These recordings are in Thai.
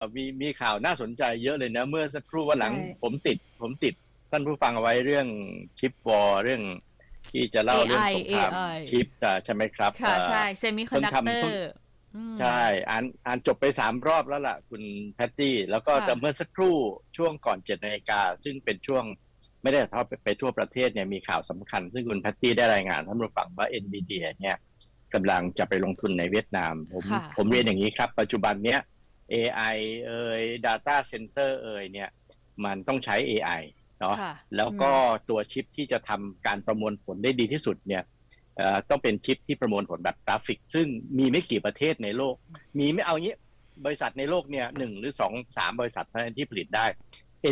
อมีมีข่าวน่าสนใจเยอะเลยนะ เมื่อสักครู่วันหลัง ใช่ ผมติด ผมติดท่านผู้ฟังเอาไว้เรื่องชิปวอร์เรื่องที่จะเล่า AI เรื่องสงคราม AI ชิปอะใช่ไหมครับค่ะเอ่อใช่เซมิคอนดักเตอเพิ่ง ร์ ใช่อ่านอ่านจบไปสามรอบแล้วล่ะ คุณแพตตี้ แล้วก็ค่ะ แต่เมื่อสักครู่ช่วงก่อนเจ็ดนาฬิกา ซึ่งเป็นช่วงไม่ได้เฉพาะไปไปทั่วประเทศเนี่ยมีข่าวสำคัญ ซึ่งคุณแพตตี้ได้รายงานท่านผู้ฟังว่า NVIDIA เนี่ยกำลังจะไปลงทุนในเวียดนาม ผมค่ะ ผมเรียนอย่างนี้ครับ ปัจจุบันเนี้ย AI เอ่ย Data Center เอ่ยเนี่ย มันต้องใช้ AI เนาะค่ะแล้วก็ตัวชิปที่จะทำการประมวลผลได้ดีที่สุดเนี่ยเอ่อต้องเป็นชิปที่ประมวลผลแบบกราฟิก ซึ่งมีไม่กี่ประเทศในโลก มีไม่เอางี้บริษัทในโลกเนี่ยหนึ่งหรือสองสามบริษัทเท่านั้นที่ผลิตได้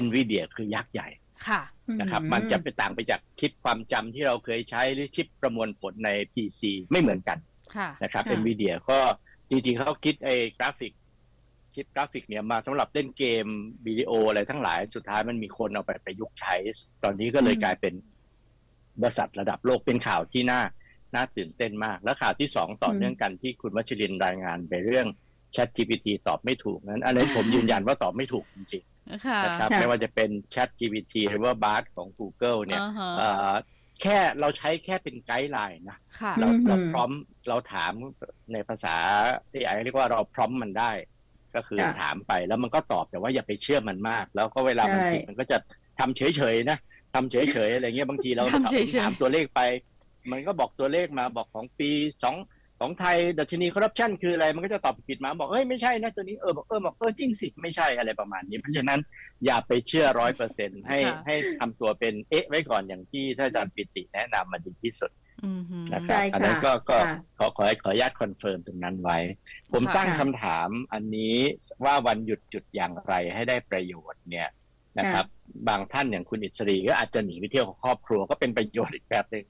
NVIDIA คือยักษ์ใหญ่ค่ะนะครับอืมมันจะไปต่างไปจากชิปความจำที่เราเคยใช้หรือชิปประมวลผลใน PC ไม่เหมือนกันค่ะนะครับค่ะ NVIDIA ก็จริงๆเขาคิดไอ้กราฟิก ชิปกราฟิกเนี่ยมาสำหรับเล่นเกมวิดีโออะไรทั้งหลายสุดท้ายมันมีคนเอาไปประยุกต์ใช้ ตอนนี้ก็เลยอืมกลายเป็นบริษัทระดับโลกเป็นข่าวที่น่าน่าตื่นเต้นมาก แล้วข่าวที่สองต่อเนื่องกันที่คุณวัชรินทร์รายงานไปเรื่อง Chat GPT ตอบไม่ถูกนั้นอันนี้นผมยืนยันว่าตอบไม่ถูกจริงค่ะๆนะครับค่ะไม่ว่าจะเป็น Chat GPT หรือว่า Bard ของ Google เนี่ยอ่าฮะเอ่อแค่เราใช้แค่เป็นไกด์ไลน์นะค่ะเราอืมเราพร้อมเราถามในภาษาที่ไอเรียกว่าเราพร้อมมันได้ ก็คือค่ะถามไปแล้วมันก็ตอบแต่ว่าอย่าไปเชื่อมันมาก แล้วก็เวลามันใช่ผิดมันก็จะทำเฉยๆนะทำเฉยๆอะไรเงี้ยบางทีเราทำเฉยๆถามตัวเลขไป มันก็บอกตัวเลขมาบอกของปีสอง ของไทยดัชนีคอร์รัปชันคืออะไรมันก็จะตอบผิดมาบอกเอ้ยไม่ใช่นะตัวนี้เออบอกเออบอกเออจริงสิไม่ใช่อะไรประมาณนี้ เพราะฉะนั้นอย่าไปเชื่อร้อยเปอร์เซ็นให้ค่ะให้ทำตัวเป็นเอ๊ะไว้ก่อนอย่างที่ท่านอาจารย์ปิติแนะนำมาดีที่สุดอืมฮึนะคใช่รับค่ะอันนั้นก็ก็ค่ะขอขอขออนุญาตคอนเฟิร์มตรงนั้นไว้ ผมค่ะตั้งคำถามอันนี้ว่าวันหยุดจุดอย่างไรให้ได้ประโยชน์เนี่ยนะครับ บางท่านอย่างคุณอิสรีก็อาจจะหนีไปเที่ยวกับครอบครัวก็เป็นประโยชน์อีกแบบหนึ่ง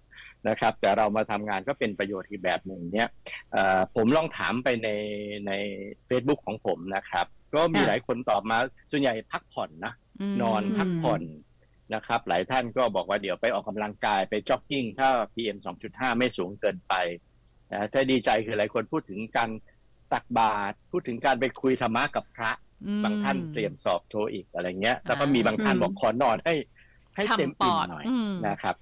นะครับ แต่เรามาทำงานก็เป็นประโยชน์อีกแบบหนึ่งเนี่ยเอ่อผมลองถามไปในใน Facebook ของผมนะครับ ก็มีค่ะหลายคนตอบมาส่วนใหญ่พักผ่อนนะมนอนพักผ่อนนะครับ หลายท่านก็บอกว่าเดี๋ยวไปออกกำลังกายไปจ็อกกิ้ง ถ้า PM 2.5 ไม่สูงเกินไปนะถ้าดีใจคือหลายคนพูดถึงการตักบาตรพูดถึงการไปคุยธรรมะกับพระอืมบางท่านเตรียมสอบโทอีกอะไรเงี้ย แล้วก็อ่ามีมีบางท่านอืมบอกขอนอนให้ให้เต็มฉ่ำปอิ่มอดหน่อยอืมนะครับ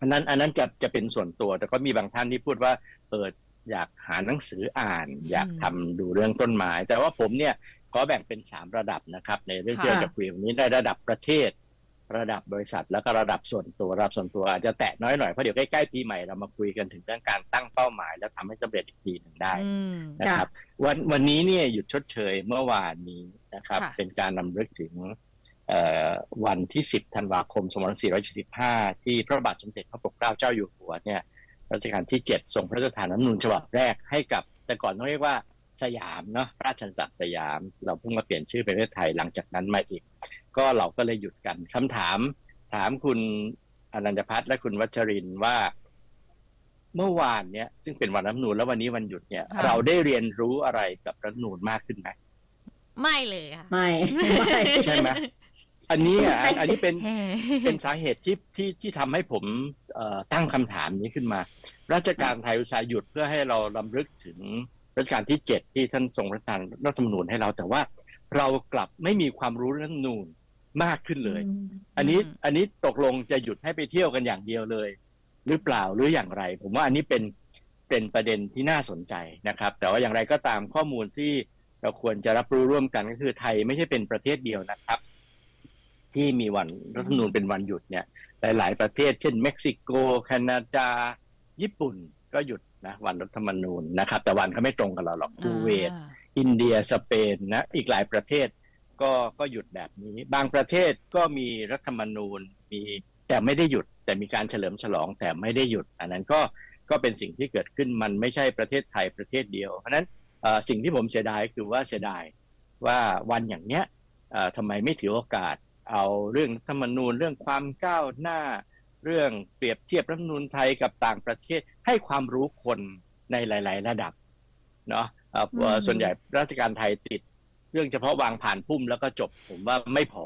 อันนั้นอันนั้นจะจะเป็นส่วนตัว แต่ก็มีบางท่านที่พูดว่าเอออยากหาหนังสืออ่าน อยากทำดูเรื่องต้นไม้ แต่ว่าผมเนี่ยขอแบ่งเป็นสามระดับนะครับ ในเรื่องที่ค่ะเราจะคุยวันนี้ได้ระดับประเทศ ระดับบริษัทแล้วก็ระดับส่วนตัวระดับส่วนตัวอาจจะแตะน้อยหน่อยเพราะเดี๋ยวใกล้ๆปีใหม่เรามาคุยกันถึงเรื่องการตั้งเป้าหมาย แล้วทำให้สำเร็จอีกทีหนึ่งได้อืมนะครับ วันวันนี้เนี่ยหยุดชดเชยเมื่อวานนี้นะครับค่ะเป็นการนำลึกถึงเอ่อ วันที่ 10 ธันวาคม 2475 ที่พระบาทสมเด็จพระปกเกล้าเจ้าอยู่หัวเนี่ยรัชกาลที่ 7 ทรงพระราชทานน้ำนูนฉบับแรกให้กับ แต่ก่อนต้องเรียกว่าสยามเนาะราชอาณาจักรสยาม เราเพิ่งมาเปลี่ยนชื่อเป็นประเทศไทยหลังจากนั้นมาอีก ก็เราก็เลยหยุดกันคำถาม ถามคุณอนันตพัฒน์และคุณวัชรินทร์ว่า เมื่อวานเนี่ย ซึ่งเป็นวันรัฐธรรมนูญแล้ววันนี้วันหยุดเนี่ยค่ะเราได้เรียนรู้อะไรกับรัฐธรรมนูญมากขึ้นไหมไม่เลยค่ะไม่ไม่ใช่ไหม อันนี้อะอันอันนี้เป็นเฮ้เป็นสาเหตุที่ที่ที่ทำให้ผมเอ่อตั้งคำถามนี้ขึ้นมา ราชการไทยอุตสาห์หยุดเพื่อให้เราลำลึกถึงรัชกาลที่เจ็ดที่ท่านทรงประทานรัฐธรรมนูญให้เราแต่ว่า เรากลับไม่มีความรู้เรื่องรัฐธรรมนูญมากขึ้นเลย อันนี้อืมอันนี้ตกลงจะหยุดให้ไปเที่ยวกันอย่างเดียวเลย หรือเปล่าหรืออย่างไร ผมว่าอันนี้เป็นเป็นประเด็นที่น่าสนใจนะครับ แต่ว่าอย่างไรก็ตามข้อมูลที่เราควรจะรับรู้ร่วมกันก็คือไทยไม่ใช่เป็นประเทศเดียวนะครับ ที่มีวันรัฐธรรมนูญเป็นวันหยุดเนี่ยหลาย ๆ ประเทศ เช่น เม็กซิโก แคนาดา ญี่ปุ่นก็หยุดนะวันรัฐธรรมนูญนะครับ แต่วันเขาไม่ตรงกับเราหรอกคูเวตอ่าอินเดียสเปนนะอีกหลายประเทศก็ก็หยุดแบบนี้ บางประเทศก็มีรัฐธรรมนูญมีแต่ไม่ได้หยุด แต่มีการเฉลิมฉลองแต่ไม่ได้หยุด อันนั้นก็ก็เป็นสิ่งที่เกิดขึ้นมันไม่ใช่ประเทศไทยประเทศเดียว เพราะฉะนั้นเอ่อสิ่งที่ผมเสียดายคือว่าเสียดายว่าวันอย่างเนี้ยเอ่อทำไมไม่ถือโอกาส เอาเรื่องรัฐธรรมนูญเรื่องความก้าวหน้า เรื่องเปรียบเทียบรัฐธรรมนูญไทยกับต่างประเทศให้ความรู้คนในหลาย ๆ ระดับเนาะเอ่ออืมส่วนใหญ่ราชการไทยติด เรื่องเฉพาะวางผ่านพุ่มแล้วก็จบผมว่าไม่พอ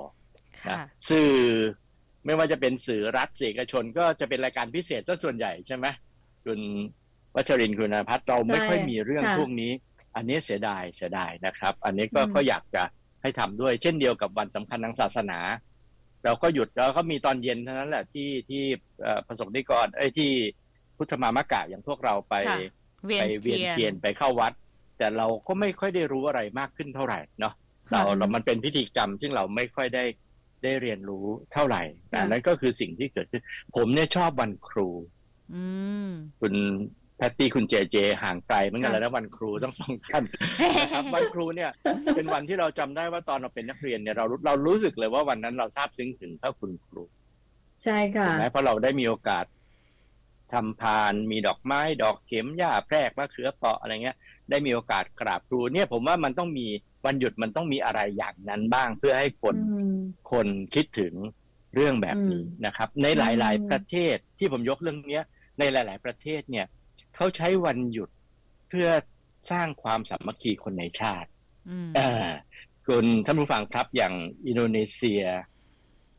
ค่ะนะสื่อไม่ว่าจะเป็นสื่อรัฐสื่อเอกชน ก็จะเป็นรายการพิเศษซะส่วนใหญ่ใช่ไหมคุณวัชรินทร์คุณนภัทรเราไม่ค่อยมีเรื่องค่ะพวกนี้ อันนี้เสียดายเสียดายนะครับ อันนี้ก็อืมก็อยากจะ ให้ทำด้วย เช่นเดียวกับวันสำคัญทางศาสนา เราก็หยุดแล้วก็มีตอนเย็นเท่านั้นแหละที่ที่เอ่อประสบนิกรเอ้ยที่พุทธมามกะอย่างพวกเราไปค่ะเวียไปนเวียนเทียนเทียนไปเข้าวัด แต่เราก็ไม่ค่อยได้รู้อะไรมากขึ้นเท่าไหร่เนาะเราค่ะเรามันเป็นพิธีกรรม ซึ่งเราไม่ค่อยได้ได้เรียนรู้เท่าไหร่นะค่ะนั่นก็คือสิ่งที่เกิดขึ้น ผมเนี่ยชอบวันครูอืมคุณ แพตตี้คุณเจเจ ห่างไกลเหมือนกันเลยนะวันครูต้องสองท่านนะครับวันครูเนี่ยเป็นวันที่เราจำได้ว่าตอนเราเป็นนักเรียนเนี่ยเรารู้เรารู้สึกเลยว่าวันนั้นเราซาบซึ้งถึงพระคุณครู ใช่ค่ะถูกไหมเพราะเราได้มีโอกาสทำพานมีดอกไม้ ดอกเข็มหญ้าแพรกมะเขือเปราะอะไรเงี้ย ได้มีโอกาสกราบครู เนี่ยผมว่ามันต้องมีวันหยุดมันต้องมีอะไรอย่างนั้นบ้าง เพื่อให้คนอืมคนคิดถึงเรื่องแบบนี้อืมนะครับ ในหลายอืมๆประเทศที่ผมยกเรื่องเนี้ย ในหลาย ๆ ประเทศเนี่ย เขาใช้วันหยุดเพื่อสร้างความสามัคคีคนในชาติอืมอ่าคุณท่านผู้ฟังครับอย่างอินโดนีเซีย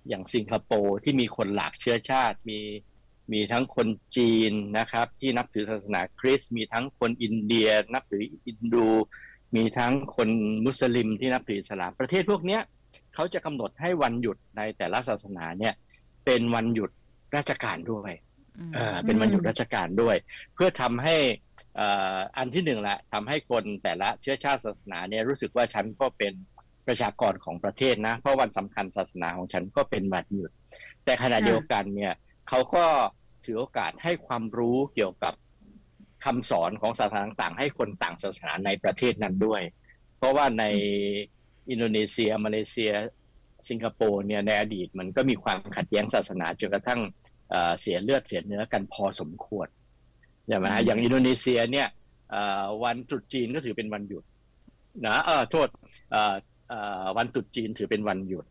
อย่างสิงคโปร์ที่มีคนหลากเชื้อชาติมีมีทั้งคนจีนนะครับ ที่นับถือศาสนาคริสต์มีทั้งคนอินเดีย นับถืออินดู มีทั้งคนมุสลิมที่นับถืออิสลามประเทศพวกเนี้ยเขาจะกำหนดให้วันหยุดในแต่ละศาสนาเนี่ย เป็นวันหยุดราชการด้วยอืม เป็นวันหยุดราชการด้วย เพื่อทำให้อันที่หนึ่งละทำให้คนแต่ละเชื้อชาติศาสนาเนี่ยรู้สึกว่าฉันก็เป็นประชากรของประเทศนะ เพราะวันสำคัญศาสนาของฉันก็เป็นวันหยุด แต่ขณะเดียวกันเนี่ยเขาก็ถือโอกาสให้ความรู้เกี่ยวกับคำสอนของศาสนาต่างๆ ให้คนต่างศาสนาในประเทศนั้นด้วย เพราะว่าในอินโดนีเซีย มาเลเซีย สิงคโปร์เนี่ยในอดีตมันก็มีความขัดแย้งศาสนาจนกระทั่ง เอ่อเสียเลือดเสียเนื้อกันพอสมควรใช่ไหมฮะอืมอย่างอินโดนีเซียเนี่ยเอ่อวันตรุษจีนก็ถือเป็นวันหยุดนะเออโทษเอ่อเอ่อวันตรุษจีนถือเป็นวันหยุด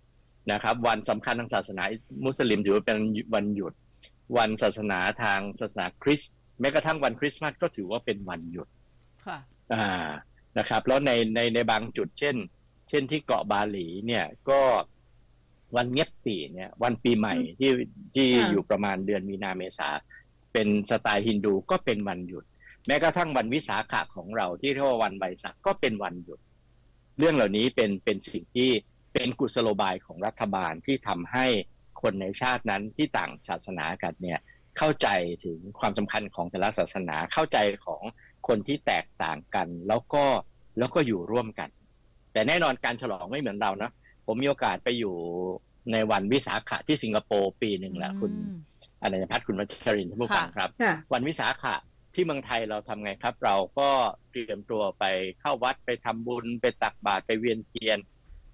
นะครับ วันสำคัญทางศาสนามุสลิมถือว่าเป็นวันหยุด วันศาสนาทางศาสนาคริสต์แม้กระทั่งวันคริสต์มาสก็ถือว่าเป็นวันหยุดค่ะอ่านะครับ แล้วในในในบางจุดเช่น เช่นที่เกาะบาหลีเนี่ยก็ วันเงียบปีเนี่ยวันปีใหม่ที่ที่ค่ะอยู่ประมาณเดือนมีนาเมษาเป็นสไตล์ฮินดูก็เป็นวันหยุด แม้กระทั่งวันวิสาขะของเราที่เรียกว่าวันไบสักก็เป็นวันหยุด เรื่องเหล่านี้เป็นเป็นสิ่งที่เป็นกุศโลบายของรัฐบาลที่ทำให้คนในชาตินั้นที่ต่างศาสนากันเนี่ยเข้าใจถึงความสำคัญของแต่ละศาสนาเข้าใจของคนที่แตกต่างกันแล้วก็แล้วก็อยู่ร่วมกัน แต่แน่นอนการฉลองไม่เหมือนเรานะ ผมมีโอกาสไปอยู่ในวันวิสาขะที่สิงคโปร์ปีหนึ่งแหละคุณอืมอนันยพัฒน์คุณวัชรินทร์ท่านผู้ฟังค่ะครับค่ะวันวิสาขะที่เมืองไทยเราทำไงครับ เราก็เตรียมตัวไปเข้าวัดไปทำบุญไปตักบาตรไปเวียนเทียน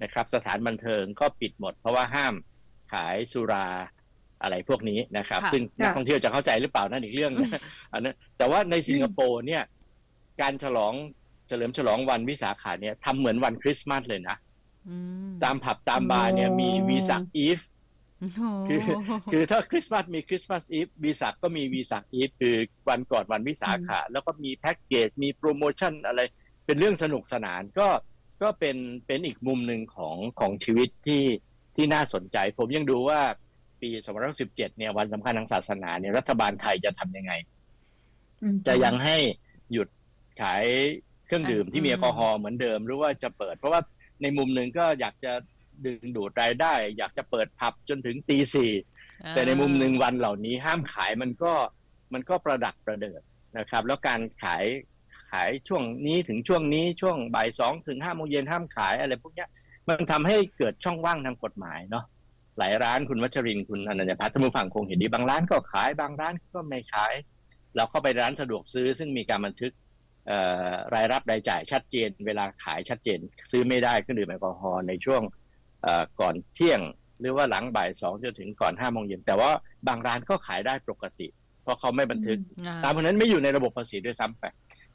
นะครับ สถานบันเทิงก็ปิดหมด เพราะว่าห้ามขายสุราอะไรพวกนี้นะครับค่ะซึ่งนักค่ะท่องเที่ยวจะเข้าใจหรือเปล่านั่นอีกเรื่องนะอันนั้นแต่ว่าในสิงคโปร์เนี่ย การฉลองเฉลิมฉลองวันวิสาขะเนี่ยทำเหมือนวันคริสต์มาสเลยนะอืม ตามผับตามบาร์เนี่ยมีวีสักอีฟโอ้โหคือคือถ้าคริสต์มาสมีคริสต์มาสอีฟวีสักก็มีวีสักอีฟคือวันก่อนวันวิสาขะแล้วก็มีแพ็กเกจมีโปรโมชั่นอะไร เป็นเรื่องสนุกสนานก็ก็เป็นเป็นอีกมุมหนึ่งของของชีวิตที่ที่น่าสนใจ ผมยังดูว่าปี2017เนี่ยวันสำคัญทางศาสนาเนี่ยรัฐบาลไทยจะทำยังไงอืมจะยังให้หยุดขายเครื่องดื่มอะที่มีอืมแอลกอฮอล์เหมือนเดิมหรือว่าจะเปิด เพราะว่า ในมุมหนึ่งก็อยากจะดึงดูดรายได้ อยากจะเปิดผับจนถึงตีสี่แต่ในมุมหนึ่งวันเหล่านี้ห้ามขายมันก็มันก็ประดักประเดิดนะครับ แล้วการขายขายช่วงนี้ถึงช่วงนี้ช่วงบ่ายสองถึงห้าโมงเย็นห้ามขายอะไรพวกเนี้ยมันทำให้เกิดช่องว่างทางกฎหมายเนาะหลายร้านคุณวัชรินทร์คุณอนัญญพัฒน์ท่านผู้ฟังคงเห็นดีบางร้านก็ขายบางร้านก็ไม่ขาย เราเข้าไปร้านสะดวกซื้อซึ่งมีการบันทึกเอ่อ รายรับรายจ่ายชัดเจน เวลาขายชัดเจน ซื้อไม่ได้เครื่องดื่มแอลกอฮอล์ในช่วงเอ่อก่อนเที่ยง หรือว่าหลังบ่ายสองจนถึงก่อนห้าโมงเย็นแต่ว่าบางร้านก็ขายได้ปกติ เพราะเขาไม่บันทึกอ่าตามเพราะนั้นไม่อยู่ในระบบภาษีด้วยซ้ำไป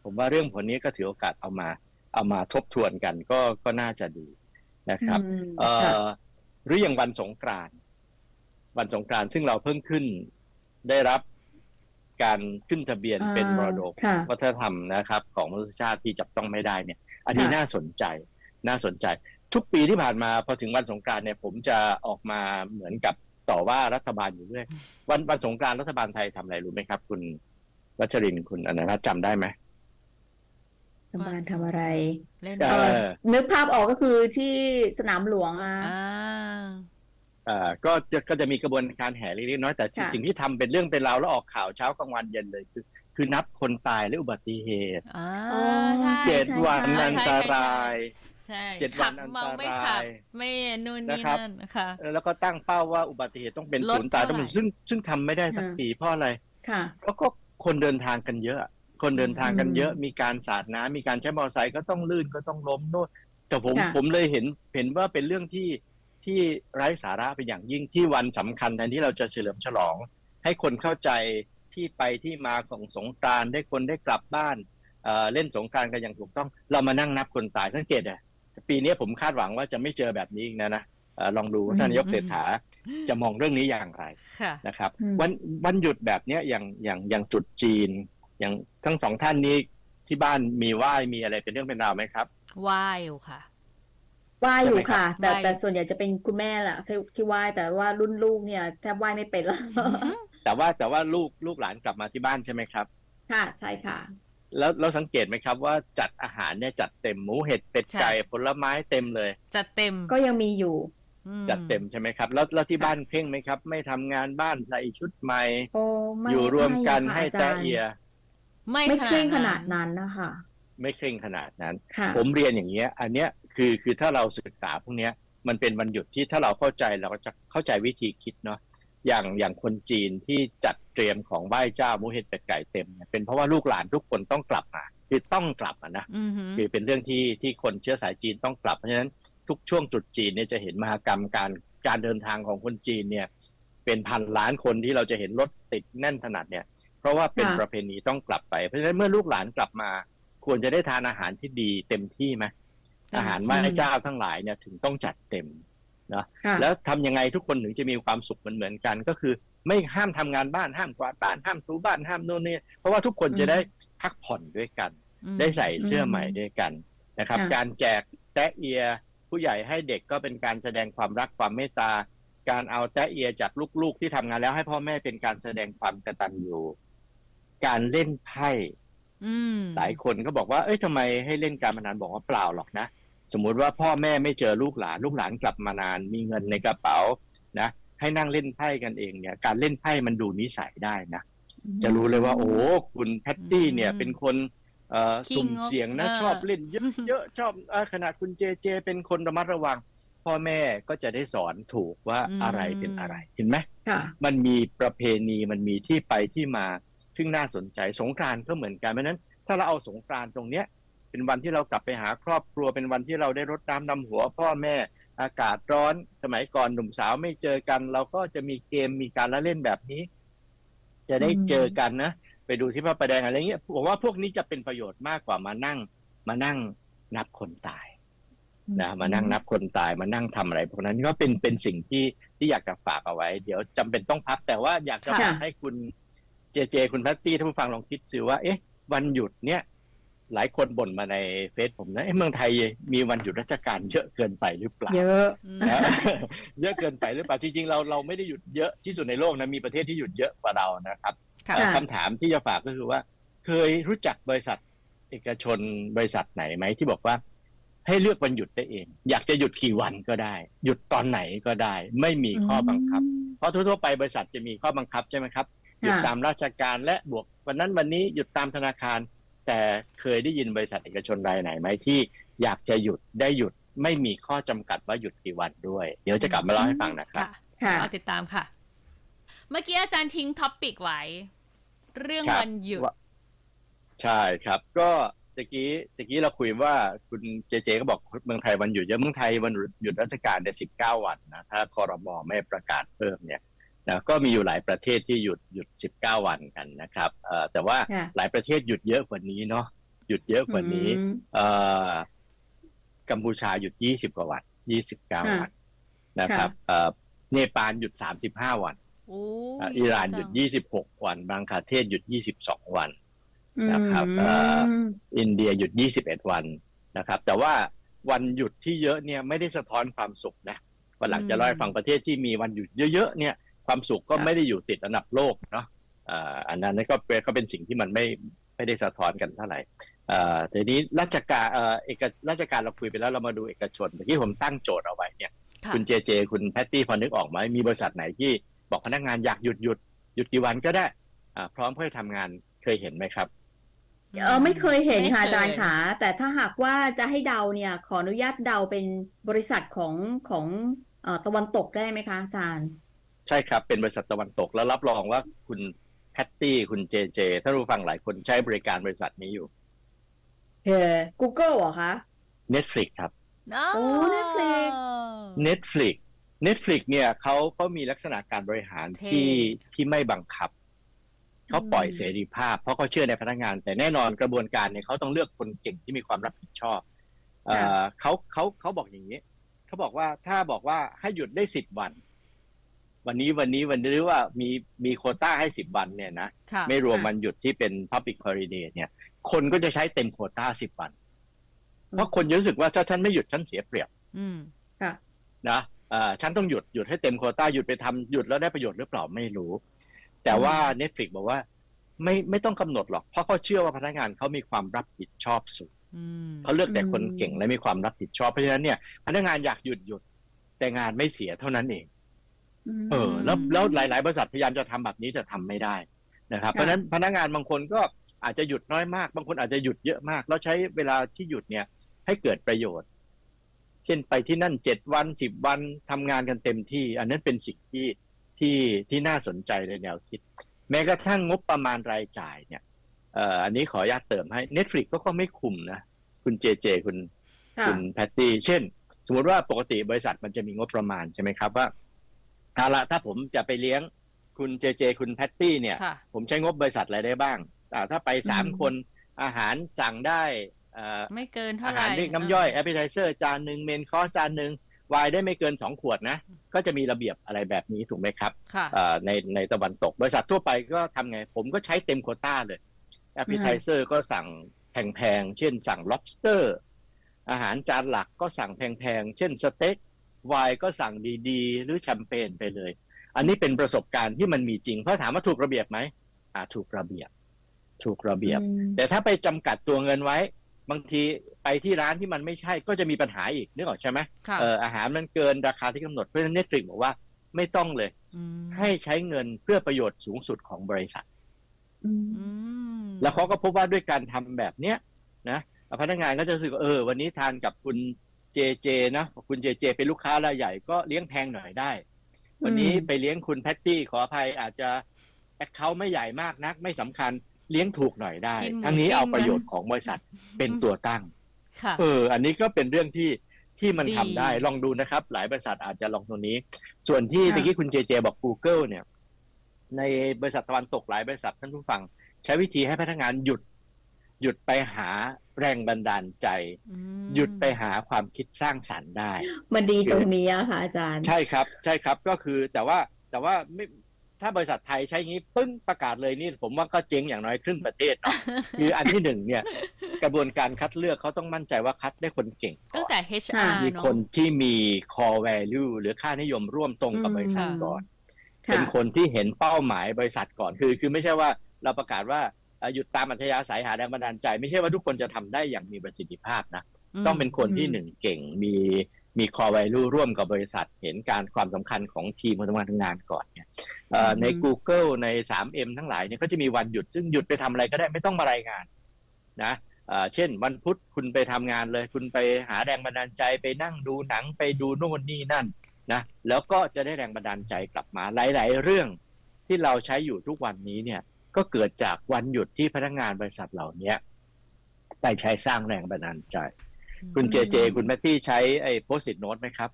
ผมว่าเรื่องผลนี้ก็ถือโอกาสเอามาเอามาทบทวนกันก็ก็น่าจะดีนะครับอืมเอ่ค่ะอหรืออย่างวันสงกรานต์วันสงกรานต์ซึ่งเราเพิ่งขึ้นได้รับ การขึ้นทะเบียนอ่าเป็นมรดกค่ะวัฒนธรรมนะครับ ของมนุษยชาติที่จับต้องไม่ได้เนี่ย อันนี้ค่ะน่าสนใจน่าสนใจ ทุกปีที่ผ่านมาพอถึงวันสงกรานต์เนี่ย ผมจะออกมาเหมือนกับต่อว่ารัฐบาลอยู่เรื่อยวันวันสงกรานต์รัฐบาลไทยทำอะไรรู้ไหมครับ คุณวัชรินทร์คุณอนันต์จำได้ไหมทำงานทำอะไรเล่นเอเอออนึกภาพออกก็คือที่สนามหลวงอะอ่าอ่า ก็จะก็จะมีกระบวนการแห่เล็กๆน้อยๆแต่ค่ะ สิ่งที่ทำเป็นเรื่องเป็นราวแล้วออกข่าวเช้ากลางวันเย็นเลยคือ คือนับคนตายและอุบัติเหตุอ่าอ๋อใช่ เจ็ดใช่วันใช่อันตราย ใช่เจ็ดวันขับอันเมาไม่ตรายขับไม่นู่นนี่นะครับ นั่นค่ะ แล้วก็ตั้งเป้าว่าอุบัติเหตุต้องเป็นลดศูนย์ตายเท่าทั้งหมดไหร่ ซึ่งซึ่งทำไม่ได้สักค่ะปีเพราะอะไร ค่ะ เพราะก็คนเดินทางกันเยอะ คนเดินทางกันอืมเยอะ มีการสาดน้ำมีการใช้มอเตอร์ไซค์ก็ต้องลื่นก็ต้องล้มโน่นแต่ผมค่ะ ผมเลยเห็นเห็นว่าเป็นเรื่องที่ ที่ไร้สาระเป็นอย่างยิ่งที่วันสำคัญแทนที่เราจะเฉลิมฉลอง ให้คนเข้าใจที่ไปที่มาของสงกรานต์ได้คนได้กลับบ้านเอ่อเล่นสงกรานต์กันอย่างถูกต้อง เรามานั่งนับคนตายสังเกตอะปีนี้ผมคาดหวังว่าจะไม่เจอแบบนี้อีกนะนะเอ่อลองดูว่าท่านนายกเศรษฐาจะมองเรื่องนี้อย่างไรค่ะนะครับอืมวันวันหยุดแบบเนี้ยอย่างอย่างอย่างจุดจีน อย่างทั้งสองท่านนี้ที่บ้านมีไหว้มีอะไรเป็นเรื่องเป็นราวไหมครับว่ายอยู่ค่ะ ไหว้อยู่ค่ะ แต่ไหว้แต่ส่วนใหญ่จะเป็นคุณแม่แหละที่ที่ไหว้แต่ว่ารุ่นลูกเนี่ยแทบไหว้ไม่เป็นละแต่ว่าแต่ว่าลูกลูกหลานกลับมาที่บ้านใช่ไหมครับ ค่ะใช่ค่ะ แล้วเราสังเกตไหมครับว่าจัดอาหารเนี่ยจัดเต็มหมูเห็ดเป็ดใช่ไก่ผลไม้เต็มเลย จัดเต็มก็ยังมีอยู่อืมจัดเต็มใช่ไหมครับ แล้วแล้วที่ค่ะบ้านเพ่งไหมครับ ไม่ทำงานบ้านใส่ชุดใหม่โอ้ไม่อยู่รวมกันไม่ให้ค่ะแตะอาจารย์เอียไม่ไม่เคร่งขขนานาดดนั้นนะคะไม่เคร่งขนาดนั้นค่ะผมเรียนอย่างเงี้ย อันเนี้ย คือคือถ้าเราศึกษาพวกเนี้ยมันเป็นวันหยุดที่ถ้าเราเข้าใจเราก็จะเข้าใจวิธีคิดเนาะอย่างอย่างคนจีนที่จัดเตรียมของไหว้เจ้าหมูเห็ดเป็ดไก่เต็มเนี่ยเป็นเพราะว่าลูกหลานทุกคนต้องกลับมาคือต้องกลับอะนะอือหือคือเป็นเรื่องที่ที่คนเชื้อสายจีนต้องกลับเพราะฉะนั้นทุกช่วงตรุษจีนเนี่ยจะเห็นมหกรรมการการเดินทางของคนจีนเนี่ย เป็นพันล้านคนที่เราจะเห็นรถติดแน่นขนาดเนี่ย เพราะว่าเป็นค่ะประเพณีต้องกลับไป เพราะฉะนั้นเมื่อลูกหลานกลับมา ควรจะได้ทานอาหารที่ดีเต็มที่ไหมเต็มที่ อาหารไหว้เจ้าทั้งหลายเนี่ยถึงต้องจัดเต็มค่ะแล้วทำยังไงทุกคนถึงจะมีความสุขเหมือนเหมือนๆกัน ก็คือไม่ห้ามทำงานบ้านห้ามกวาดบ้านห้ามถูบ้านห้ามโน่นนี่เพราะว่าทุกคนจะได้พักผ่อนด้วยกันอืมได้ใส่เสื้ออืมใหม่ด้วยกันนะครับค่ะการแจกแตะเอีย ผู้ใหญ่ให้เด็กก็เป็นการแสดงความรักความเมตตา การเอาแตะเอียจากลูกๆ ที่ทำงานแล้วให้พ่อแม่เป็นการแสดงความกตัญญูการเล่นไพ่อืม หลายคนก็บอกว่า เอ้ยทำไมให้เล่นการพนันบอกว่าเปล่าหรอกนะ สมมุติว่าพ่อแม่ไม่เจอลูกหลาน ลูกหลานกลับมานาน มีเงินในกระเป๋านะ ให้นั่งเล่นไพ่กันเองเนี่ย การเล่นไพ่มันดูนิสัยได้นะ จะรู้เลยว่า โอ้คุณแพตตี้เนี่ย เป็นคนเอ่อขี้สุ่มงกเสียงนะเออชอบเล่นเยอะๆชอบเอ่อขณะคุณเจเจ เป็นคนระมัดระวัง พ่อแม่ก็จะได้สอนถูกว่าอะไรเป็นอะไรเห็นไหมค่ะมันมีประเพณีมันมีที่ไปที่มา ซึ่งน่าสนใจสงกรานต์ก็เหมือนกันเพราะฉะนั้น ถ้าเราเอาสงกรานต์ตรงเนี้ยเป็นวันที่เรากลับไปหาครอบครัวเป็นวันที่เราได้รดน้ำดำหัว พ่อแม่อากาศร้อน สมัยก่อนหนุ่มสาวไม่เจอกัน เราก็จะมีเกมมีการละเล่นแบบนี้ จะได้เจอกันนะไปดูที่พระประแดงอะไรเงี้ยผมว่าพวกนี้จะเป็นประโยชน์มากกว่ามานั่ง มานั่งนับคนตายนะมานั่งนับคนตายมานั่งทำอะไรพวกนั้นก็เป็นเป็นสิ่งที่ที่อยากจะฝากเอาไว้ เดี๋ยวจำเป็นต้องพักแต่ว่าอยากจะค่ะฝากให้คุณ เจเจ คุณพัตตี้ท่านผู้ฟังลองคิดสิว่า เอ๊ะ วันหยุดเนี่ย หลายคนบ่นมาในเฟซผมนะเอ๊ะเมืองไทยมีวันหยุดราชการเยอะเกินไปหรือเปล่า เยอะอืมนะเยอะเกินไปหรือเปล่าจริงๆเราเราไม่ได้หยุดเยอะที่สุดในโลกนะมีประเทศที่หยุดเยอะกว่าเรานะครับค่ะเอ่อค่ะคำถามที่จะฝากก็คือว่า เคยรู้จักบริษัทเอกชนบริษัทไหนไหมที่บอกว่า ให้เลือกวันหยุดได้เอง อยากจะหยุดกี่วันก็ได้ หยุดตอนไหนก็ได้ ไม่มีข้อบังคับ เพราะทั่วๆไปบริษัทจะมีข้อบังคับใช่ไหมครับ หยุดค่ะตามราชการและบวกวันนั้นวันนี้หยุดตามธนาคาร แต่เคยได้ยินบริษัทเอกชนรายไหนไหมที่อยากจะหยุดได้หยุดไม่มีข้อจำกัดว่าหยุดกี่วันด้วย เดี๋ยวจะกลับมาเล่าให้ฟังนะครับค่ะค่ะรอติดตามค่ะ เมื่อกี้อาจารย์ทิ้งท็อปปิกไว้ เรื่องครับวันหยุดว่าใช่ครับ ก็ตะกี้ตะกี้เราคุยว่าคุณเจเจก็บอกเมืองไทยวันหยุดเยอะเมืองไทยวันหยุดราชการเนี่ยสิบเก้าวันนะถ้าคอรมอไม่ประกาศเพิ่มเนี่ย นะก็มีอยู่หลายประเทศที่หยุดหยุดสิบเก้าวันกันนะครับเอ่อแต่ว่าค่ะหลายประเทศหยุดเยอะกว่านี้เนาะหยุดเยอะกว่านี้อืมเอ่อกัมพูชาหยุดยี่สิบกว่าวันยี่สิบเก้าค่ะวันนะครับเอ่อเนปาลหยุดสามสิบห้าวันโอ้อะอิหร่านหยุดจังยี่สิบหกวันบางคาเทศหยุดยี่สิบสองวันอืมนะครับเอ่ออินเดียหยุด 21 วันนะครับ แต่ว่าวันหยุดที่เยอะเนี่ยไม่ได้สะท้อนความสุขนะวันหลังจะเล่าให้ฟังประเทศที่มีวันหยุดเยอะๆเนี่ย ความสุขก็ครับไม่ได้อยู่ติดอันดับโลกเนาะอ่าอันนั้นก็เป็นก็เป็นสิ่งที่มันไม่ไม่ได้สะท้อนกันเท่าไหร่เอ่อทีนี้ราชการเอ่อเอกราชการเราคุยไปแล้วเรามาดูเอกชนเมื่อกี้ผมตั้งโจทย์เอาไว้เนี่ยค่ะคุณเจเจ คุณแพตตี้พอนึกออกไหมมีบริษัทไหนที่บอกพนักงานอยากหยุดหยุดหยุดกี่วันก็ได้อ่าพร้อมเพื่อทำงานเคยเห็นไหมครับเออไม่เคยเห็นค่ะไม่อาจารย์เคขาแต่ถ้าหากว่าจะให้เดาเนี่ยขออนุญาตเดาเป็นบริษัทของของเอ่อตะวันตกได้ไหมคะอาจารย์ ใช่ครับเป็นบริษัทตะวันตกแล้วรับรองว่าคุณแพตตี้คุณเจเจท่านผู้ฟังหลายคนใช้บริการบริษัทนี้อยู่เฮ้ Google เหรอคะ Netflix ครับ โอ้ Netflix Netflix Netflix เนี่ยเขาเขามีลักษณะการบริหารเท่ที่ที่ไม่บังคับ เขาปล่อยอืมเสรีภาพ เพราะเขาเชื่อในพนักงาน แต่แน่นอนกระบวนการเนี่ยเขาต้องเลือกคนเก่งที่มีความรับผิดชอบเอ่อเขาเขาเขาบอกอย่างนี้เขาบอกว่าถ้าบอกว่าให้หยุดได้สิบวัน วันนี้วันนี้วันนี้หรือว่ามีมีโควต้าให้สิบวันเนี่ยนะค่ะไม่รวมค่ะวันหยุดที่เป็น Public Holiday เนี่ย คนก็จะใช้เต็มโควต้าสิบวัน เพราะคนจะรู้สึกว่าถ้าฉันไม่หยุดฉันเสียเปรียบอืมค่ะ นะเอ่อฉันต้องหยุดหยุดให้เต็มโควต้าหยุดไปทำหยุดแล้วได้ประโยชน์หรือเปล่าไม่รู้ แต่ว่า Netflix บอกว่า ไม่ไม่ต้องกำหนดหรอก เพราะเขาเชื่อว่าพนักงานเขามีความรับผิดชอบสูง อืมเขาเลือกแต่คนอืมเก่งและมีความรับผิดชอบเพราะฉะนั้นเนี่ยพนักงานอยากหยุดหยุดแต่งานไม่เสียเท่านั้นเองม เออแล้วแล้วหลาย ๆ บริษัทพยายามจะทำแบบนี้แต่ทำไม่ได้นะครับค่ะเพราะฉะนั้นพนักงานบางคนก็อาจจะหยุดน้อยมาก บางคนอาจจะหยุดเยอะมาก แล้วใช้เวลาที่หยุดเนี่ย ให้เกิดประโยชน์ เช่นไปที่นั่นเจ็ดวันสิบวันทำงานกันเต็มที่ อันนั้นเป็นสิ่งที่ที่ที่น่าสนใจในแนวคิด แม้กระทั่งงบประมาณรายจ่ายเนี่ยเอ่ออันนี้ขออนุญาตเติมให้ Netflix ก็ก็ไม่คุมนะคุณเจเจคุณค่ะคุณแพตตี้เช่น สมมติว่าปกติบริษัทมันจะมีงบประมาณใช่ไหมครับว่า เอาละถ้าผมจะไปเลี้ยงคุณเจเจ คุณแพตตี้เนี่ย ค่ะ ผมใช้งบบริษัทอะไรได้บ้างอ่าถ้าไปสามอืม คนอาหารสั่งได้เอ่อไม่เกินเท่าอาไหร่หารเรียกน้ำย่อยแอปเปิลไทเซอร์จานหนึ่งเมนคอร์สจานหนึ่งวายได้ไม่เกินสองขวดนะ ก็จะมีระเบียบอะไรแบบนี้ถูกไหมครับค่ะ เอ่อในในตะวันตก บริษัททั่วไปก็ทำไง ผมก็ใช้เต็มโควต้าเลยแอปเปิลไทเซอร์ก็สั่งแพงๆ เช่นสั่ง lobster อาหารจานหลักก็สั่งแพงๆ เช่นสเต็ก ไวน์ก็สั่งดีๆ หรือแชมเปญไปเลย อันนี้เป็นประสบการณ์ที่มันมีจริง เพราะถามว่าถูกระเบียบไหมอ่าถูกระเบียบ ถูกระเบียบอืมแต่ถ้าไปจำกัดตัวเงินไว้ บางทีไปที่ร้านที่มันไม่ใช่ก็จะมีปัญหาอีกนึกออกใช่ไหมค่ะเอออาหารมันเกินราคาที่กำหนดเพราะฉะนั้นเน็ตฟลิกบอกว่าไม่ต้องเลยมให้ใช้เงินเพื่อประโยชน์สูงสุดของบริษัทอืมอืมแล้วเขาก็พบว่าด้วยการทำแบบเนี้ยนะพนักงานก็จะรู้สึกว่าเออ วันนี้ทานกับคุณ เจเจนะคุณเจเจเป็นลูกค้ารายใหญ่ก็เลี้ยงแพงหน่อยได้ วันนี้อืมไปเลี้ยงคุณแพตตี้ขออภัยอาจจะแอคเคาท์ไม่ใหญ่มากนัก ไม่สำคัญเลี้ยงถูกหน่อยได้กินหมูทั้งนี้ปิ้งเอาประโยชนะน์ของบริษัทเป็นตัวตั้งค่ะเออ อันนี้ก็เป็นเรื่องที่ที่มันดีทำได้ลองดูนะครับ หลายบริษัทอาจจะลองตรงนี้ ส่วนที่ค่ะเมื่อกี้คุณเจเจบอก Google เนี่ย ในบริษัทตะวันตกหลายบริษัทท่านผู้ฟัง ใช้วิธีให้พนักงานหยุด หยุดไปหา แรงบันดาลใจอืมหยุดไปหาความคิดสร้างสรรค์ได้ มันดีตรงนี้อะค่ะอาจารย์ ใช่ครับ ใช่ครับก็คือแต่ว่าแต่ว่าไม่ถ้าบริษัทไทยใช้งี้ปึ้งประกาศเลยนี่ผมว่าก็เจ๊งอย่างน้อยครึ่งประเทศเนาะคืออันที่หนึ่งเนี่ย กระบวนการคัดเลือกเขาต้องมั่นใจว่าคัดได้คนเก่งก่ตั้งอนแต่ HR มีเนอะคนที่มี core value หรือค่านิยมร่วมตรงกับอืมบริษัทค่ะก่อนค่ะเป็นคนที่เห็นเป้าหมายบริษัทก่อนคือ คือไม่ใช่ว่าเราประกาศว่าเอ่อ หยุดตามอัธยาศัยหาแรงบันดาลใจ ไม่ใช่ว่าทุกคนจะทำได้อย่างมีประสิทธิภาพนะมต้องเป็นคนที่อืมหนึ่งเก่งมีมี core value ร่วมกับบริษัทเห็นการความสำคัญของทีมคนทำงานทำงานก่อนเนี่ยเอ่อใน Google ใน 3M ทั้งหลายเนี่ยก็จะมีวันหยุด ซึ่งหยุดไปทำอะไรก็ได้ไม่ต้องมารายงานนะเอ่อเช่น วันพุธคุณไปทำงานเลย คุณไปหาแรงบันดาลใจไปนั่งดูหนังไปดูโน่นนี่นั่นนะแล้วก็จะได้แรงบันดาลใจกลับมาหลาย ๆ เรื่องที่เราใช้อยู่ทุกวันนี้เนี่ย ก็เกิดจากวันหยุดที่พนักงานบริษัทเหล่านี้ไปใช้สร้างแรงบันดาลใจ คุณเจเจ คุณแมตตี้ใช้ไอ้โพสิ t โน้ตไหมครับ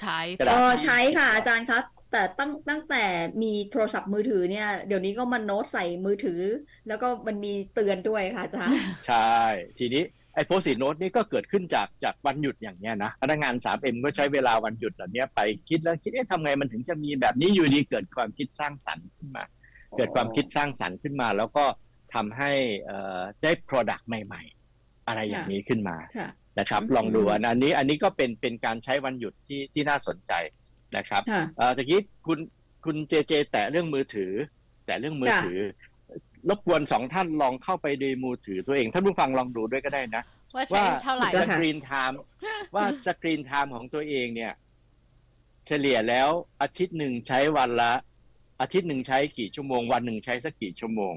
ใช้กระเอดาษอใช้ค่ะ อาจารย์ครับ แต่ตั้งตั้งแต่มีโทรศัพท์มือถือเนี่ย เดี๋ยวนี้ก็มาโน้ตใส่มือถือ แล้วก็มันมีเตือนด้วยค่ะอาจารย์ ใช่ ทีนี้ไอ้โพสิ t โน้ตนี่ก็เกิดขึ้นจากจากวันหยุดอย่างเนี้ยนะพนักงาน 3M ก็ใช้เวลาวันหยุดเหล่านี้ไปคิดแล้วคิดเอ๊ะทำไงมันถึงจะมีแบบนี้อยู่ดีเกิดความคิดสร้างสรรค์ขึ้นมา เกิดความคิดสร้างสรรค์ขึ้นมา แล้วก็ทำให้เอ่อได้ Product ใหม่ ๆ อะไรอย่างนี้ขึ้นมาค่ะนะครับอืมลองดูอันอันนี้อันนี้ก็เป็นเป็นการใช้วันหยุดที่ที่น่าสนใจนะครับค่ะเอ่อตะกี้คุณคุณเจเจ แตะเรื่องมือถือ แต่เรื่องมือค่ะถือ รบกวนสองท่านลองเข้าไปในมือถือตัวเองท่านผู้ฟังลองดูด้วยก็ได้นะว่าใช้ว่าเท่าไหร่สกรีนไทม์ว่าสกรีนไทม์ของตัวเองเนี่ย เฉลี่ยแล้วอาทิตย์หนึ่งใช้วันละ อาทิตย์หนึ่งใช้กี่ชั่วโมง วันหนึ่งใช้สักกี่ชั่วโมง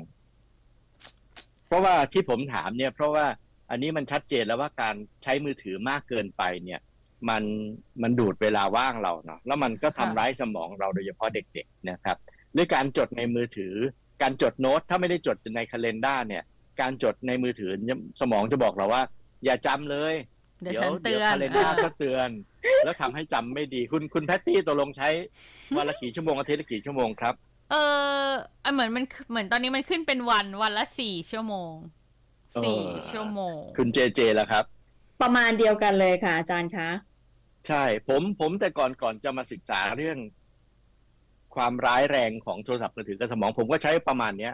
เพราะว่าที่ผมถามเนี่ย เพราะว่าอันนี้มันชัดเจนแล้วว่าการใช้มือถือมากเกินไปเนี่ย มันมันดูดเวลาว่างเราเนาะแล้วมันก็ทำค่ะร้ายสมองเราโดยเฉพาะเด็กๆนะครับด้วยการจดในมือถือ การจดโน้ตถ้าไม่ได้จดในคาล endar เนี่ย การจดในมือถือสมองจะบอกเราว่า อย่าจำเลย เดี๋ยวฉันเตือนคาล endar ก็เตือน แล้วทำให้จำไม่ดีคุณคุณแพตตี้ตกลงใช้วันละกี่ชั่วโมงอาทิตย์ละกี่ชั่วโมงครับ เอออะเหมือนมันเหมือนตอนนี้มันขึ้นเป็นวันวันละสี่ชั่วโมงสี่เออชั่วโมง คุณเจเจแล้วครับ ประมาณเดียวกันเลยค่ะ อาจารย์คะ ใช่ ผมผมแต่ก่อนก่อนจะมาศึกษาเรื่อง ความร้ายแรงของโทรศัพท์มือถือกับสมอง ผมก็ใช้ประมาณเนี้ย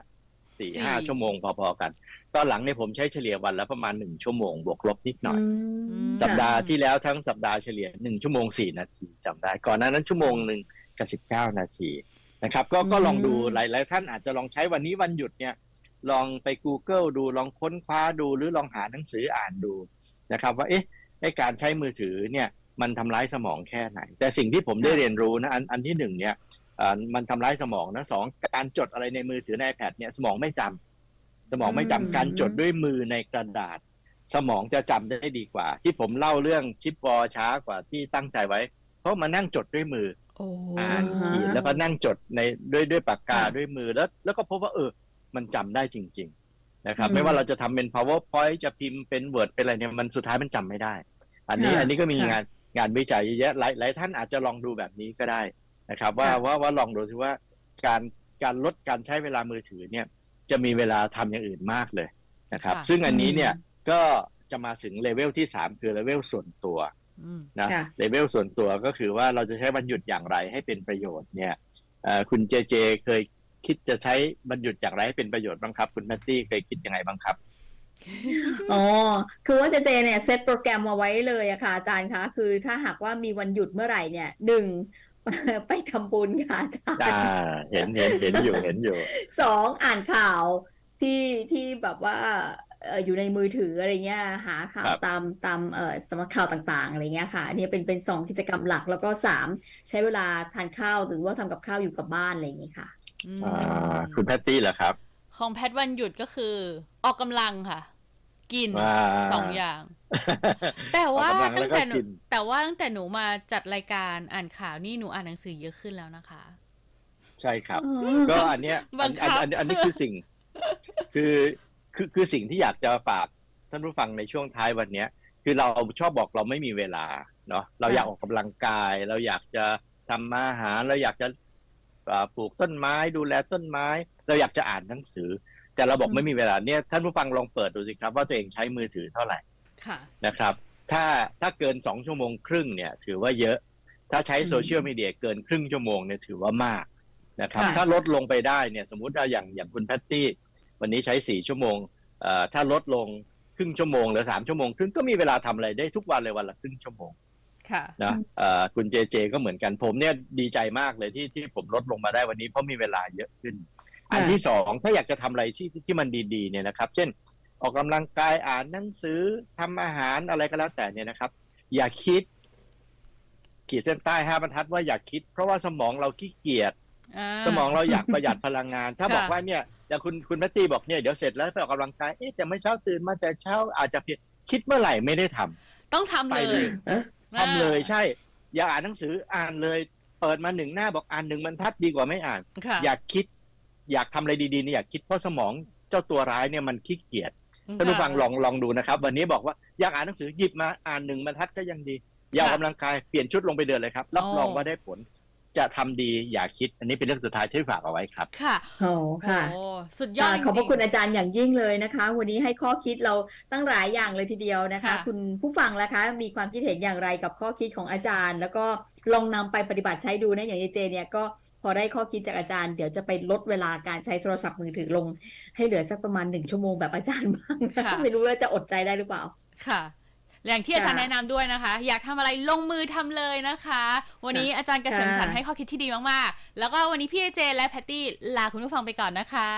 สี่ห้าสี่ชั่วโมงพอๆกัน ตอนหลังเนี่ยผมใช้เฉลี่ยวันละประมาณหนึ่งชั่วโมงบวกลบนิดหน่อยมสัปดาห์ค่ะที่แล้วทั้งสัปดาห์เฉลี่ยหนึ่งชั่วโมงสี่นาทีจำได้ ก่อนหน้านั้นชั่วโมงหนึ่งกับสิบเก้านาทีนะครับก็ก็ลองดูหลายๆท่านอาจจะลองใช้วันนี้วันหยุดเนี่ยลองไป Google ดูลองค้นคว้าดูหรือลองหาหนังสืออ่านดูนะครับว่าเอ๊ะไอการใช้มือถือเนี่ยมันทำร้ายสมองแค่ไหน แต่สิ่งที่ผมได้เรียนรู้นะอันอันที่หนึ่งเนี่ยเอ่อมันทำร้ายสมองนะสองการจดอะไรในมือถือใน iPad เนี่ยสมองไม่จำ สมองไม่จำอืมการจดด้วยมือในกระดาษ สมองจะจำได้ดีกว่า ที่ผมเล่าเรื่องชิปวอลช้ากว่าที่ตั้งใจไว้ เพราะมานั่งจดด้วยมือโอ้อ่านอ่าขีดแล้วก็นั่งจดในด้วยด้วยปากกาค่ะด้วยมือแล้ว แล้วก็พบว่าเออ มันจำได้จริง ๆ นะครับอืมไม่ว่าเราจะทำเป็น powerpoint จะพิมพ์เป็น word เป็นอะไรเนี่ยมันสุดท้ายมันจำไม่ได้ อันนี้ค่ะอันนี้ก็มีค่ะงานงานวิจัยเยอะแยะหลายหลายท่านอาจจะลองดูแบบนี้ก็ได้นะครับ ว่าค่ะว่าว่าลองดูซิว่าการการลดการใช้เวลามือถือเนี่ย จะมีเวลาทำอย่างอื่นมากเลยนะครับค่ะซึ่งอันนี้เนี่ยก็จะมาถึงเลเวลที่สามคือเลเวลส่วนตัวอืมนะค่ะเลเวลส่วนตัวก็คือว่าเราจะใช้วันหยุดอย่างไรให้เป็นประโยชน์เนี่ยเอ่อคุณเจเจเคยคิดจะใช้วันหยุดอย่างไรให้เป็นประโยชน์บ้างครับ คุณแพตตี้เคยคิดยังไงบ้างครับอ๋อ คือว่าเจเจเนี่ยเซตโปรแกรมมาไว้เลยอะค่ะอาจารย์คะ คือถ้าหากว่ามีวันหยุดเมื่อไหร่เนี่ยหนึ่ง ไปทำบุญค่ะอาจารย์อ่า เห็นเห็นเห็นอยู่เห็นอยู่ สองอ่านข่าวที่ที่แบบว่าเอ่ออยู่ในมือถืออะไรเงี้ยหาข่าวครับ ตามตามเอ่อสำนักข่าวต่างๆอะไรเงี้ยค่ะอันนี้เป็นเป็นสองกิจกรรมหลักแล้วก็สามใช้เวลาทานข้าวหรือว่าทำกับข้าวอยู่กับบ้านอะไรอย่างงี้ค่ะ อืมอ่า คุณแพตตี้เหรอครับของแพทวันหยุดก็คือ ออกกำลังค่ะ กินว่าสองอย่าง แต่ว่าออกกำลังตั้แล้งวก็แต่หนูกินแต่ว่าตั้งแต่หนูมาจัดรายการอ่านข่าวนี่หนูอ่านหนังสือเยอะขึ้นแล้วนะคะ ใช่ครับอ๋อก็อันเนี้ยบัอันงคัอันบอันอันนี้คือสิ่ง คือคือคือสิ่งที่อยากจะฝากท่านผู้ฟังในช่วงท้ายวันเนี้ย คือเราชอบบอกเราไม่มีเวลาเนาะเราอยากออกกำลังกาย เราอยากจะทำอาหารเราอยากจะอ่าปลูกต้นไม้ดูแลต้นไม้ เราอยากจะอ่านหนังสือ แต่เราบอกอืมไม่มีเวลาเนี่ยท่านผู้ฟังลองเปิดดูสิครับ ว่าตัวเองใช้มือถือเท่าไหร่ค่ะ นะครับ ถ้าถ้าเกินสองชั่วโมงครึ่งเนี่ย ถือว่าเยอะ ถ้าใช้อืมโซเชียลมีเดียเกินครึ่งชั่วโมงเนี่ยถือว่ามากนะครับค่ะถ้าลดลงไปได้เนี่ยสมมุติว่าอย่างอย่างคุณแพตตี้ วันนี้ใช้สี่ชั่วโมงเอ่อถ้าลดลงครึ่งชั่วโมงเหลือสามชั่วโมงครึ่งก็มีเวลาทำอะไรได้ทุกวันเลยวันละครึ่งชั่วโมงค่ะนะเอ่อคุณเจเจก็เหมือนกันผมเนี่ยดีใจมากเลยที่ที่ผมลดลงมาได้วันนี้เพราะมีเวลาเยอะขึ้น อันที่สองถ้าอยากจะทำอะไรที่ที่มันดีๆเนี่ยนะครับ เช่น ออกกำลังกายอ่านหนังสือทำอาหารอะไรก็แล้วแต่เนี่ยนะครับ อย่าคิด ขีดเส้นใต้ห้าบรรทัดว่าอย่าคิด เพราะว่าสมองเราขี้เกียจอ่าสมองเราอยากประหยัดพลังงาน ถ้าค่ะบอกว่าเนี่ยอย่างคุณคุณแพตตี้บอกเนี่ยเดี๋ยวเสร็จแล้วไปออกกำลังกายเอ๊ะแต่ไม่เช้าตื่นมาแต่เช้าอาจจะเพียคิดเมื่อไหร่ไม่ได้ทำต้องทำไปเลเลยยเอ๊ะทำเลยใช่ อย่าอ่านหนังสืออ่านเลย เปิดมาหนึ่งหน้าบอกอ่านหนึ่งบรรทัดดีกว่าไม่อ่านค่ะอยากคิด อยากทำอะไรดีๆเนี่ยอยากคิดเพราะสมองเจ้าตัวร้ายเนี่ยมันขี้เกียจ ท่านผู้ฟังลองลองดูนะครับ วันนี้บอกว่าอยากอ่านหนังสือหยิบมาอ่านหนึ่งบรรทัดก็ยังดี อยากออกกำลังกายเปลี่ยนชุดลงไปเดินเลยครับรับรองว่าได้ผลจะทำดีอย่าคิด อันนี้เป็นเรื่องสุดท้ายที่ฝากเอาไว้ครับ ค่ะโอ้ค่ะโอ้สุดยอดค่ะจริงๆขอบพระคุณอาจารย์อย่างยิ่งเลยนะคะ วันนี้ให้ข้อคิดเราตั้งหลายอย่างเลยทีเดียวนะคะค่ะคุณผู้ฟังล่ะคะ มีความคิดเห็นอย่างไรกับข้อคิดของอาจารย์ แล้วก็ลองนำไปปฏิบัติใช้ดูนะอย่างเจเจเนี่ยก็ พอได้ข้อคิดจากอาจารย์ เดี๋ยวจะไปลดเวลาการใช้โทรศัพท์มือถือลง ให้เหลือสักประมาณหนึ่งชั่วโมงแบบอาจารย์บ้างนะค่ะไม่รู้ว่าจะอดใจได้หรือเปล่าค่ะอย่างที่อาจารย์ค่ะแนะนำด้วยนะคะ อยากทำอะไรลงมือทำเลยนะคะ วันนี้อาจารย์เกษมสันต์ค่ะให้ข้อคิดที่ดีมากๆ แล้วก็วันนี้พี่เจและแพตตี้ลาคุณผู้ฟังไปก่อนนะคะ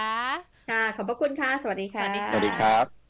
ค่ะ ขอบพระคุณค่ะ สวัสดีค่ะ สวัสดีค่ะสวัสดีครับ